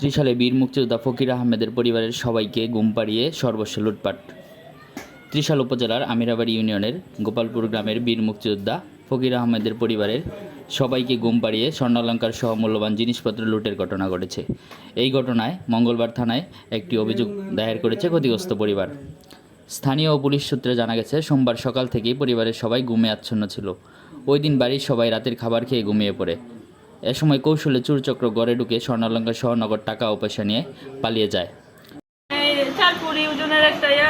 ত্রিশালে বীর মুক্তিযোদ্ধা ফকির আহমেদের পরিবারের সবাইকে ঘুম পাড়িয়ে সর্বস্ব লুটপাট। ত্রিশাল উপজেলার আমিরাবাড়ি ইউনিয়নের গোপালপুর গ্রামের বীর মুক্তিযোদ্ধা ফকির আহমেদের পরিবারের সবাইকে ঘুম পাড়িয়ে স্বর্ণালঙ্কার সহ মূল্যবান জিনিসপত্র লুটের ঘটনা ঘটেছে। এই ঘটনায় মঙ্গলবার থানায় একটি অভিযোগ দায়ের করেছে ক্ষতিগ্রস্ত পরিবার। স্থানীয় পুলিশ সূত্রে জানা গেছে, সোমবার সকাল থেকেই পরিবারের সবাই ঘুমে আচ্ছন্ন ছিল। ওই দিন বাড়ির সবাই রাতের খাবার খেয়ে ঘুমিয়ে পড়ে। এ সময় কৌশলে চুরচক্র গড়ে ঢুকে স্বর্ণালঙ্কার সহ টাকা ও পয়সা নিয়ে পালিয়ে যায়। একটা ইয়ে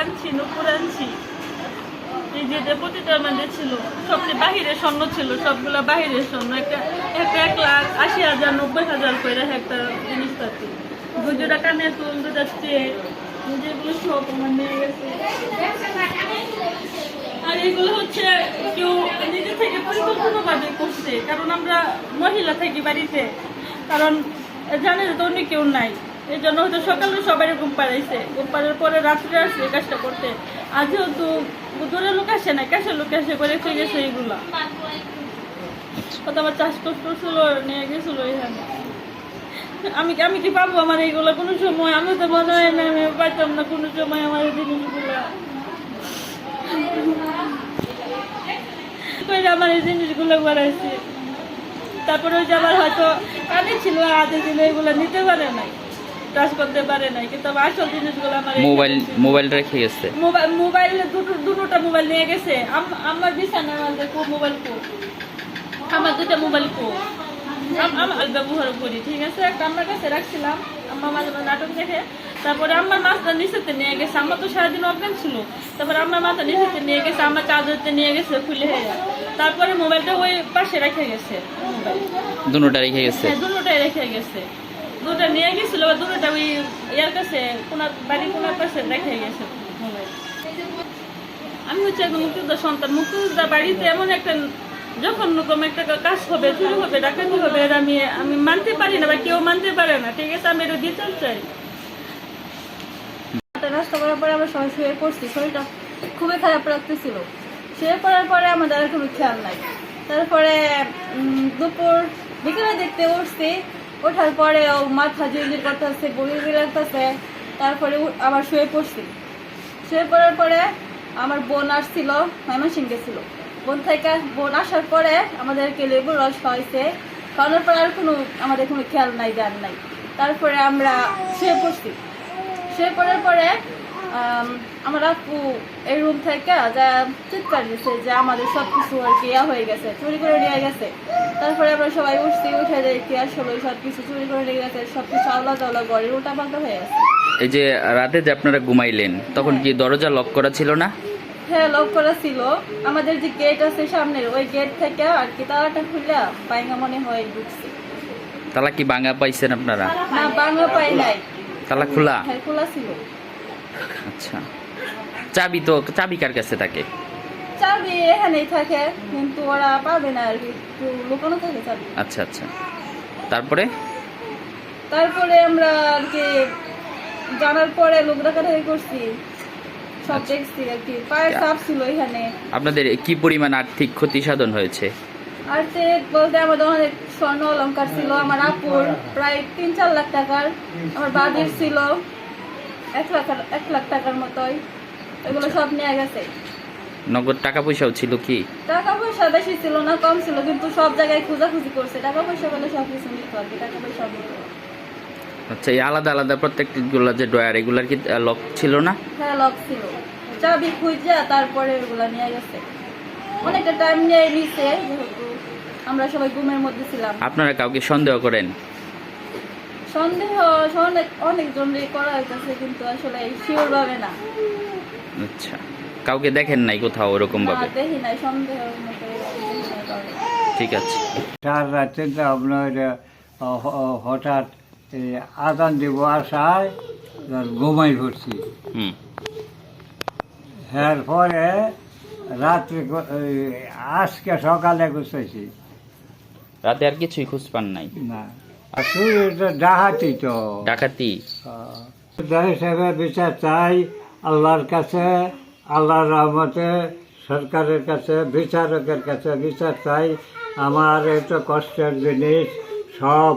ছিল, সবচেয়ে স্বর্ণ ছিল, সবগুলো স্বর্ণ। একটা একটা এক লাখ আশি হাজার, নব্বই হাজার একটা চেন যেগুলো সব আর এগুলো হচ্ছে কেউ নিজে থেকে পরিকল্পনাভাবে করছে, কারণ আমরা মহিলা থাকি বাড়িতে। কারণ জানে তো অন্য কেউ নাই। এই জন্য হয়তো সকালে সবাই ঘুম পাড়াইছে। ঘুম পাড়ার পরে রাত্রে আসছে কাজটা করতে। আর যেহেতু দূরের লোক আসে না, ক্যাশের লোক আসে করে খেয়ে গেছে এগুলা। কত আমার চাষ কষ্ট নিয়ে গেছিল এখানে। আমি আমি কি পাবো আমার এইগুলো কোনো সময় আমি তো মনে হয় না, আমি পাইতাম না কোনো সময় আমার জিনিসগুলো। করে আমার এই জিনিসগুলো বাড়াইছে তারপরে ওই যে আবার হয়তো কানে ছিল হাতে ছিল এগুলো নিতে পারে নাই টাচ করতে পারে নাই কিন্তু আসল জিনিসগুলো আমার মোবাইল মোবাইল রেখে গেছে? মোবাইল মোবাইল দুটো দুটোটা মোবাইল নিয়ে গেছে। আমার কো মোবাইল কো আমার দুটো মোবাইল কো আম- আমার ব্যবহার করি ঠিক আছে? একটা আমার কাছে রাখছিলাম। মাঝে মাঝে নাটক দেখে। তারপরে আমার মাছটা নিচেতে নিয়ে গেছে। আমার তো সারাদিন অজ্ঞান ছিল। তারপরে আমার মাথা নিচেতে নিয়ে গেছে আমার চার্জারতে নিয়ে গেছে খুলে হয়ে তারপরে মোবাইলটা ওই পাশে রেখে গেছে। দুটোটা রেখে গেছে? হ্যাঁ দুটোটাই রেখে গেছে। দুটো নিয়ে গেছিল আবার দুটোটা ওই ইয়ার কাছে কোনার বাড়ি কোনার পাশে রেখে গেছে আমি হচ্ছে একজন মুক্তিযোদ্ধা সন্তান। মুক্তিযোদ্ধা বাড়িতে এমন একটা যখন রকম একটা কাজ হবে চুরি হবে ডাকাতি হবে এটা আমি আমি মানতে পারি না বা কেউ মানতে পারে না ঠিক আছে? আমি এটা বিচার চাই। নাস্তা করার পরে আমরা সবাই শুয়ে পড়ছি, শরীরটা খুবই খারাপ লাগতেছিল। শুয়ে পড়ার পরে আমাদের আর কোনো খেয়াল নাই। তারপরে দুপুর বিকেলে দেখতে উঠছি, ওঠার পরে ও মাথা জিরজির করতেছে, বমি লাগতেছে, তারপরে আবার শুয়ে পড়ছি। শুয়ে পড়ার পরে আমার বোন আসছিল ময়মনসিং গেছিল। বোন থেকে, বোন আসার পরে আমাদেরকে লেবুর রস খাওয়াইছে। খাওয়ানোর পরে আর কোনো, আমাদের কোনো খেয়াল নাই গান নাই। তারপরে আমরা শুয়ে পড়ছি। শুয়ে পড়ার পরে আম, আমার আপু এই রুম থেকে যা চিৎকার যে আমাদের সব কিছু আর কি ইয়া হয়ে গেছে চুরি করে নিয়ে গেছে। তারপরে আমরা সবাই উঠছি উঠে দেখি আসলে সব কিছু চুরি করে নিয়ে গেছে সব কিছু আলাদা আলাদা ঘরের উল্টা পাল্টা হয়ে গেছে। এই যে রাতে যে আপনারা ঘুমাইলেন তখন কি দরজা লক করা ছিল না? হ্যাঁ লক করা ছিল। আমাদের যে গেট আছে সামনের ওই গেট থেকে আর কি তালাটা খুলে পাইঙ্গা মনে হয় ঢুকছি। তালা কি ভাঙা পাইছেন আপনারা? না বাংলা পাই নাই। তালা খোলা? হ্যাঁ খোলা ছিল। আচ্ছা। চাবি তো চাবি কার কাছে থাকে? চাবি এখানেই থাকে কিন্তু ওরা পাবে না আর কি লুকানো থাকে চাবি। আচ্ছা আচ্ছা। তারপরে? তারপরে আমরা আর কি জানার পরে লোক দেখাদেখি করছি। সব আচ্ছা। দেখছি আর কি। পায়ের চাপ ছিল এখানে। আপনাদের কি পরিমাণ আর্থিক ক্ষতি সাধন হয়েছে? আর চেক বলতে আমাদের অনেক স্বর্ণ অলঙ্কার ছিল আমার আপুর প্রায় তিন চার লাখ টাকার আমার বাবির ছিল এক লাখ এক লাখ টাকার মতোই। এগুলো সব নিয়ে গেছে। নগদ টাকা পয়সাও ছিল কি? টাকা পয়সা বেশি ছিল না কম ছিল কিন্তু সব জায়গায় খোঁজাখুঁজি করছে। টাকা পয়সা বলে সব কিছু নিত কি টাকা পয়সা আচ্ছা এই আলাদা আলাদা প্রত্যেকগুলো যে ড্রয়ার এগুলার কি লক ছিল না? হ্যাঁ লক ছিল। চাবি খুঁজে তারপরে এগুলা নিয়ে গেছে। অনেকটা টাইম নিয়ে নিছে আমরা সবাই ঘুমের মধ্যে ছিলাম। আপনারা কাউকে সন্দেহ করেন? সন্দেহ অনেক অনেকজনই করা হইতেছে কিন্তু আসলে শিওর ভাবে না। আচ্ছা। কাউকে দেখেন নাই কোথাও ওরকম ভাবে? দেখি নাই সন্দেহ। ঠিক আছে। চার রাতে তো আপনার হঠাৎ আদান দিব আসায় ঘুমাই পড়ছি। হুম। হ্যার পরে রাত্রে আজকে সকালে গুছাইছি রাতে আর কিছুই খোঁজ পান নাই? না। আর শরীরটা ডাহাতি তো। ডাকাতি? হিসেবে বিচার চাই আল্লাহর কাছে আল্লাহর রহমতে সরকারের কাছে বিচারকের কাছে বিচার চাই। আমার এটা কষ্টের জিনিস সব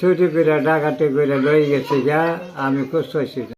চুরি করে ডাকাতি করে লই গেছে গা আমি খুঁজতেছি না।